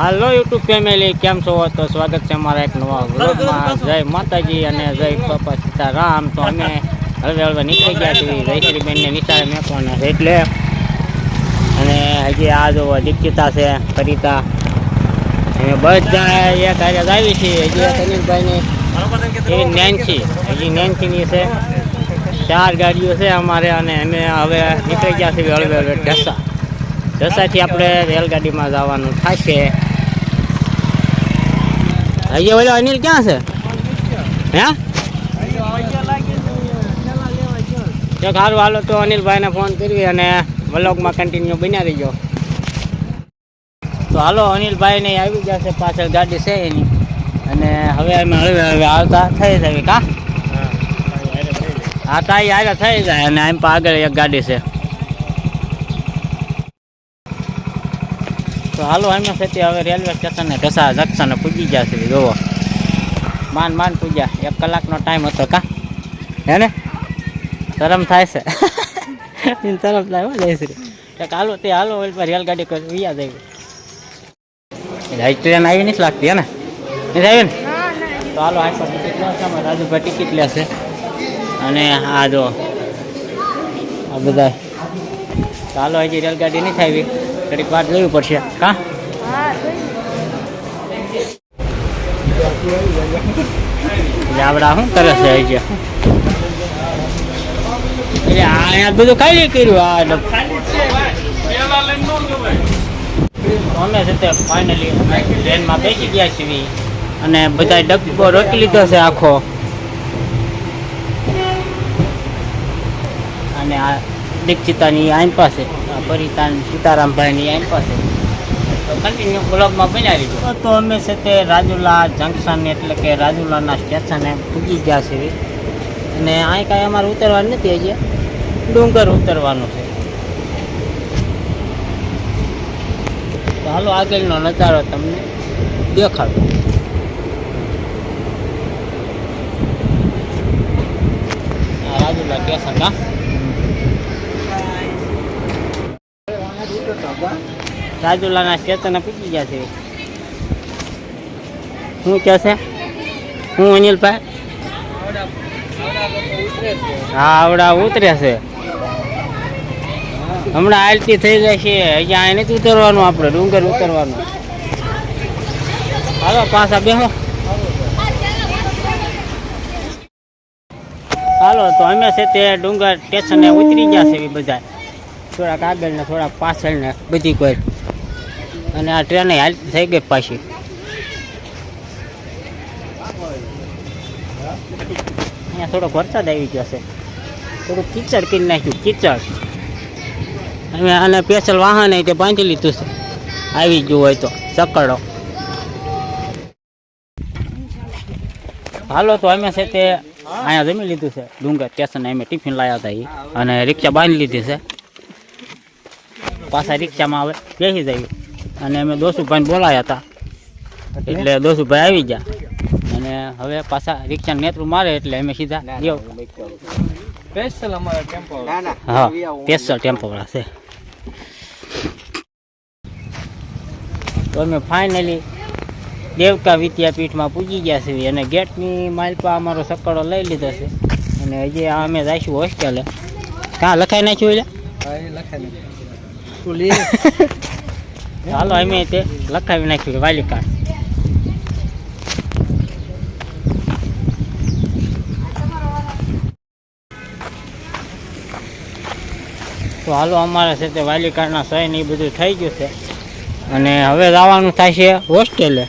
હાલો YouTube family, કેમ છો? તો સ્વાગત છે અમારા એક નવા વ્લોગમાં. જય માતાજી અને જય બાપા સીતારામ. તો અમે હળવે હળવે નીકળી ગયા છીએ જયશ્રીબેનને નિશાળે મેકવાના છે. એટલે અને હજી આ જો દીક્ષિતા છે કરિતા અમે બધા એક હારે આવી છીએ. હજી અનિલભાઈની એવી નેન્સી. હજી નેન્સીની છે. ચાર ગાડીઓ છે અમારે અને અમે હવે નીકળી ગયા છીએ હળવે હળવે ઢસા. ઢસાથી આપણે રેલગાડીમાં જવાનું થશે. હજી ઓલો અનિલ ક્યાં છે? હે? જો સારું હાલો તો અનિલભાઈને ફોન કરવી અને વ્લોગમાં કન્ટિન્યુ બન્યા રહીજો તો હાલો અનિલભાઈને આવી ગયા છે પાછળ ગાડી છે એની. અને હવે અમે હળવે હવે આવતા થઈ જાય કા? હા તાઈ આગળ થઈ જાય. અને એમ પણ આગળ એક ગાડી છે. તો હાલો એમાં છે હવે રેલવે સ્ટેશને ઢસા જંકશને પૂજી ગયા છે જોવો માન માન પૂજ્યા એક કલાકનો ટાઈમ હતો કા? હે ને? શરમ થાય છે. શરમ થાય હો જયશ્રી એક હાલો તે હાલો ઓલ પર રેલગાડી કોઈ વિયા જાય. ટ્રેન આવી નથી લાગતી હે ને? નથી આવી ને? તો હાલો આ પર રાજુભાઈ ટિકિટ લેશે. અને આ જો આ બધા. ચાલો હજી રેલગાડી નથી આવી. ઘડીક વાર લેવી પડશે. હા? જાવડા શું કરે છે હજી એટલે અહીંયા બધું ખાલી કર્યું, આ અમે છે તે ફાઇનલી ટ્રેનમાં બેસી ગયા છીએ અને બધા ડબ્બો રોકી લીધો છે આખો. અને આ દીક્ષિતાની આઈન પાસે. પરિતાન સીતારામભાઈની આઈન પાસે. તો કન્ટિન્યુ બ્લોગમાં બનાવી રહીજો. તો અમે છે તે રાજુલા જંકશન એટલે કે રાજુલાના સ્ટેશને પૂગી ગયા છે અને અહીં કાંઈ અમારે ઉતરવાનું નથી હજી. ડુંગર ઉતરવાનું છે. તો હાલો આગળનો નજારો તમને દેખાડો. રાજુલા સ્ટેશન કા રાજુલાના સ્ટેશને પૂછી ગયા છે. શું કહે છે? હું અનિલભાઈ? હા, આવડા ઉતરે છે. હમણાં આલતી થઈ જાય છે. હજી અહીં નથી ઉતરવાનું આપણે, ડુંગર ઉતરવાનું. હાલો, પાછા બેહો. હાલો, તો અમે છે તે ડુંગર સ્ટેશને ઉતરી ગયા છે બધા. થોડાક આગળ ને થોડાક પાછળ ને બધી કોઈ અને આ ટ્રેન હાલતી થઈ ગઈ પાછી. અહીંયા થોડોક વરસાદ આવી ગયો છે. થોડુંક કીચડ કરી નાખ્યું, કીચડ. અમે આને સ્પેશિયલ વાહન તે બાંધી લીધું છે. આવી ગયું હોય તો, ચકડો. હાલો, તો અમે છે તે અહીંયા જમી લીધું છે. ડુંગર સ્ટેશન અમે ટિફિન લાવ્યા હતા એ અને રિક્ષા બાંધી લીધી છે. પાછા રિક્ષામાં હવે બેસી જાય અને અમે દોસુભાઈને બોલાયા હતા. એટલે? દોસુભાઈ આવી ગયા. અને હવે પાછા રિક્ષા નેતરું મારે એટલે અમે સીધા હા સ્પેશિયલ ટેમ્પો વાળા છે. તો અમે ફાઇનલી દેવકા વિદ્યાપીઠમાં પૂજી ગયા છીએ અને ગેટની માલપા અમારો સકડો લઈ લીધો છે. અને હજી આ અમે જઈશું હોસ્ટેલે કાં લખાઈ નાખ્યું એટલે લખાઈ એ લખાય તું લે અમે તે લખાવી નાખ્યું વાલી કાર્ડ તો હાલો અમારે છે તે વાલી કાર્ડના સહી ને એ બધું થઈ ગયું છે. અને હવે જવાનું થાય છે હોસ્ટેલે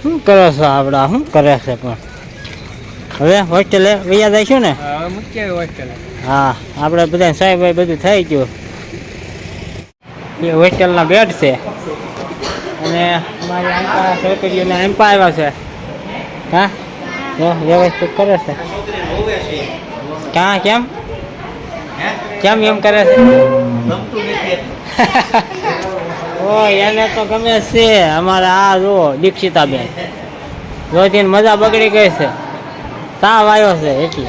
શું કરો છો આપણા શું કરે છે પણ? હવે હોસ્ટેલે વૈયા જઈશું ને? હા આપણે બધા સાહેબ બધું થઈ ગયું. એ હોસ્ટેલના બેડ છે. અને અમારી આંપા છોકરીઓને આંપા આવ્યા છે. હા? વ્યવસ્થિત કરે છે. ક્યાં, કેમ? કેમ એમ કરે છે? ઓ એને તો ગમે છે. અમારા આ જો, દીક્ષિતાબેન. જોઈને મજા બગડી ગઈ છે. તાવ આવ્યો છે, એટલે.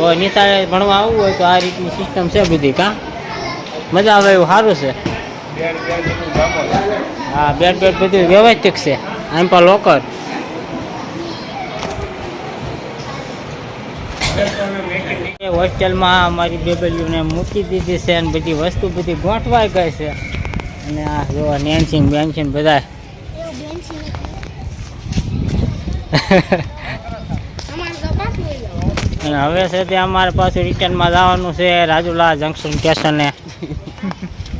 તો નિશાળે ભણવા આવવું હોય તો આ રીતની સિસ્ટમ છે બધી કા? મજા આવે એવું સારું છે. હા બેડ બેડ બધું વ્યવસ્થિત છે. આમ પણ લોકર હોસ્ટેલમાં અમારી બેબલીઓને મૂકી દીધી છે અને બધી વસ્તુ બધી ગોઠવાઈ ગઈ છે. અને આ જો નેન્સિંગ બેન્સિંગ બધા. અને હવે છે તે અમારે પાછું રિટર્નમાં જવાનું છે રાજુલા જંકશન સ્ટેશને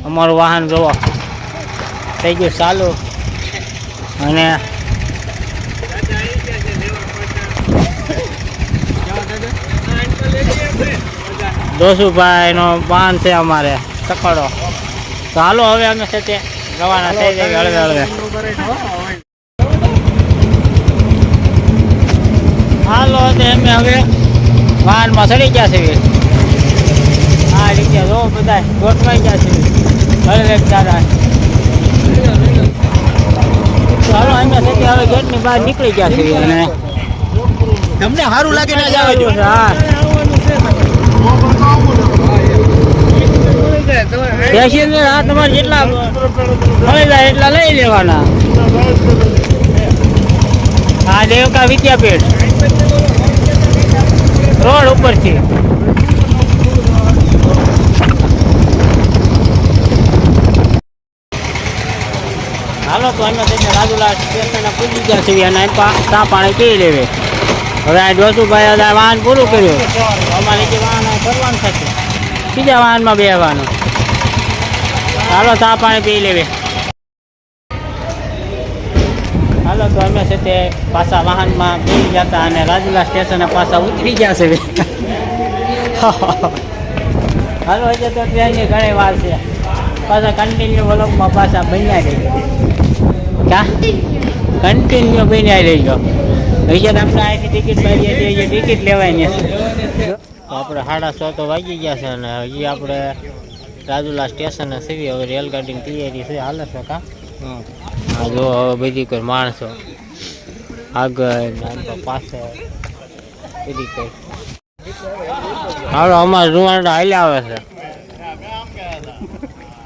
અમારું વાહન જોવો. થઈ ગયું ચાલુ. અને દોસુભાઈનો પાન છે અમારે, સકડો. હાલો હવે અમે છે તે રવાના થઈ જઈએ હળવે હળવે. હાલો તે અમે હવે વાહનમાં ચડી ગયા છે આ રીતે જો બધા ગોઠવાઈ ગયા છે હળવે તારા. ચાલો અહીંયા છે હવે ગેટની બહાર નીકળી ગયા છે અને તમને સારું લાગે ના જાવ હા. પેસેન્જર આ તમારે જેટલા મળી જાય એટલા લઈ લેવાના. આ દેવકા વિદ્યાપીઠ. રોડ ઉપરથી. હાલો તો અમે તેને રાજુલા સ્ટેશને પૂજી ગયા છીએ અને ચા પાણી પી લેવે. હવે આ જોશુભાઈ આ વાહન પૂરું કર્યું. અમારે જે વાહન કરવાનું થશે. બીજા વાહનમાં બેસવાનું હાલો, ચા પાણી પી લેવે. હાલો, તો અમે છે તે પાછા વાહનમાં બેસી હતા અને રાજુલા સ્ટેશને પાછા ઉતરી ગયા છે. હાલો, હજે તો ટ્રેનની ઘણી વાર છે. પાછા કન્ટિન્યુ વલોગમાં પાછા બન્યા રહી ગયા કન્ટિન્યુ બન્યા રહી ગયો. હજી આપણે અહીંથી ટિકિટ ભરીએ છીએ, હજી ટિકિટ લેવાય ને આપણે સાડા છ તો વાગી ગયા છે અને હજી આપણે રાજુલા સ્ટેશને સીવી હવે રેલગાડીની તૈયારી છે. હાલે છે કા? આ જો હવે બધી કોઈ માણસો આગળ પાછળ બધી કોઈ. હાલો અમારે રૂવાડા હાલ્યા આવે છે.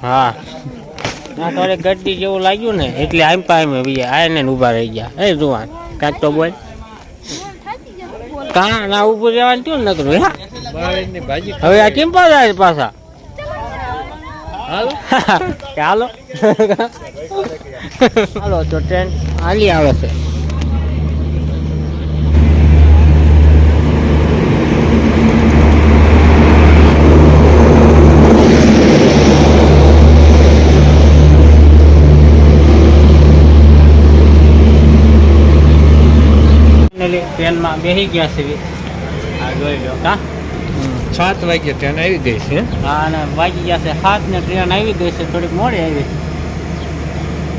હા. ના થોડી ગड्डी જેવું લાગ્યું ને એટલે આમ પામે બીજા આને ઊભા રહી ગયા. એ જુવાન કાંક તો બોલ. કા ના ઊભું રહેવાનું કેવું નકરું હવે આ કેમ પાછા પાછા? હાલો. હાલો. હાલો તો ટ્રેન હાલી આવે છે. ટ્રેનમાં બેસી ગયા છે. આ જોઈ લો કા? સાત વાગે ટ્રેન આવી ગઈ છે. હા અને વાગી ગયા છે સાત ને ટ્રેન આવી ગઈ છે થોડીક મોડી આવી.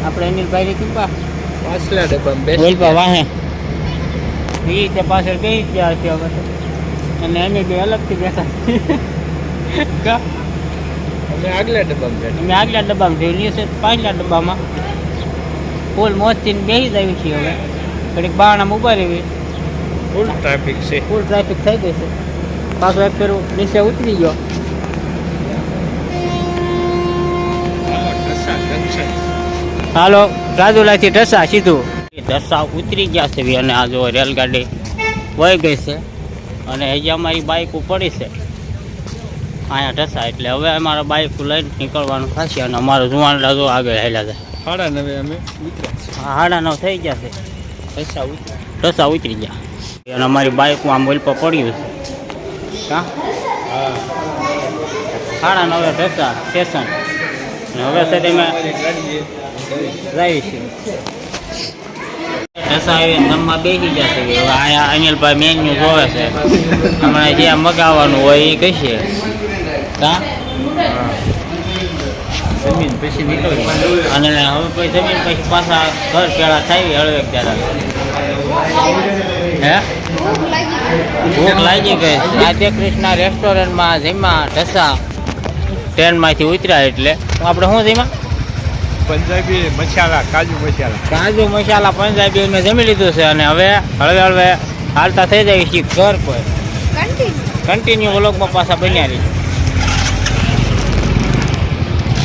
આપણે અનિલભાઈ ની કૃપા. પાછલા ડબ્બામાં બેસી બોલપા વાહે. એ રીતે પાછળ ગઈ ગયા છે હવે અને અમે બે અલગથી બેઠા અમે આગલા ડબ્બામાં બેઠા. અમે આગલા ડબ્બામાં જોઈ છે પાછલા ડબ્બામાં. ફૂલ મોજથી બેસી જ આવી છીએ હવે. થોડીક બાણામાં ઊભા રહેવી ફૂલ ટ્રાફિક છે. ફૂલ ટ્રાફિક થઈ ગઈ છે. પાછો એક ફેરું નીચે ઉતરી ગયો. હાલો રાજુલાથી ઢસા સીધું. ઢસા ઉતરી ગયા છે બી અને આ જો રેલગાડી વહી ગઈ છે અને હજી અમારી બાઇક પડી છે. અહીંયા ઢસા એટલે હવે અમારા બાઇક લઈને નીકળવાનું થશે અને અમારો જુવાન જો આગળ હેલા છે. સાડા નવે અમે હાડા નવ થઈ ગયા છે. ઢસા ઉતરી ગયા. અને અમારી બાઇક આમ બોલ પર પડ્યું છે. કા? હા સાડા નવે ઢસા સ્ટેશન અને હવે ઢસા આવી જમવા બેસી ગયા છે. હવે અહીંયા અનિલભાઈ મેન્યુ જોવે છે. હમણાં જે મગાવવાનું હોય એ કહીશે કા? જમીન પછી નીકળી. અને હવે પછી જમીન પછી પાછા ઘર પેલા થાય હળવે ત્યારે હે? ભૂખ લાગી ગઈ. રાધે કૃષ્ણ રેસ્ટોરન્ટમાં જમ્યા ઢસા. ટ્રેનમાંથી ઉતર્યા એટલે. આપણે શું જમ્યા પંજાબી મસાલા કાજુ મસાલા. કાજુ મસાલા પંજાબી મેં જમી લીધું છે અને હવે હળવે હળવે હાલતા થઈ જાય છે ઘર પર. કન્ટિન્યુ વ્લોગમાં પાછા બન્યા રહી